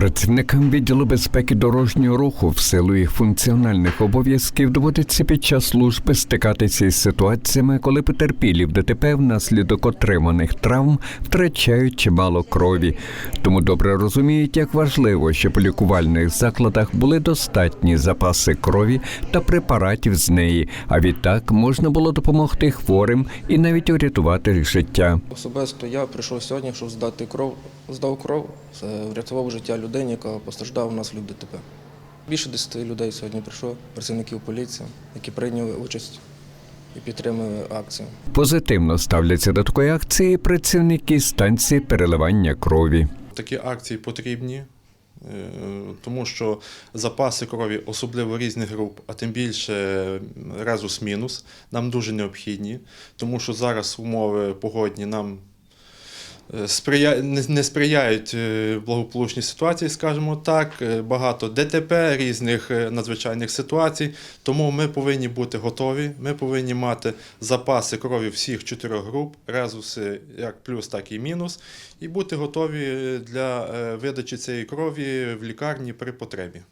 Працівникам відділу безпеки дорожнього руху в силу їх функціональних обов'язків доводиться під час служби стикатися із ситуаціями, коли потерпілі в ДТП внаслідок отриманих травм втрачають чимало крові. Тому добре розуміють, як важливо, щоб у лікувальних закладах були достатні запаси крові та препаратів з неї. А відтак можна було допомогти хворим і навіть урятувати життя. Особисто я прийшов сьогодні, щоб здати кров, здав кров, врятував життя людині, яка постраждала внаслідок ДТП. Більше 10 людей сьогодні прийшло, працівників поліції, які прийняли участь і підтримали акцію. Позитивно ставляться до такої акції працівники станції переливання крові. Такі акції потрібні, е, тому що запаси крові, особливо різних груп, а тим більше резус мінус, нам дуже необхідні, тому що зараз умови погодні нам. Не- не сприяють е, благополучній ситуації, скажімо так. Е, Багато ДТП, різних е, надзвичайних ситуацій. Тому ми повинні бути готові. Ми повинні мати запаси крові всіх чотирьох груп, резуси як плюс, так і мінус, і бути готові для е, видачі цієї крові в лікарні при потребі.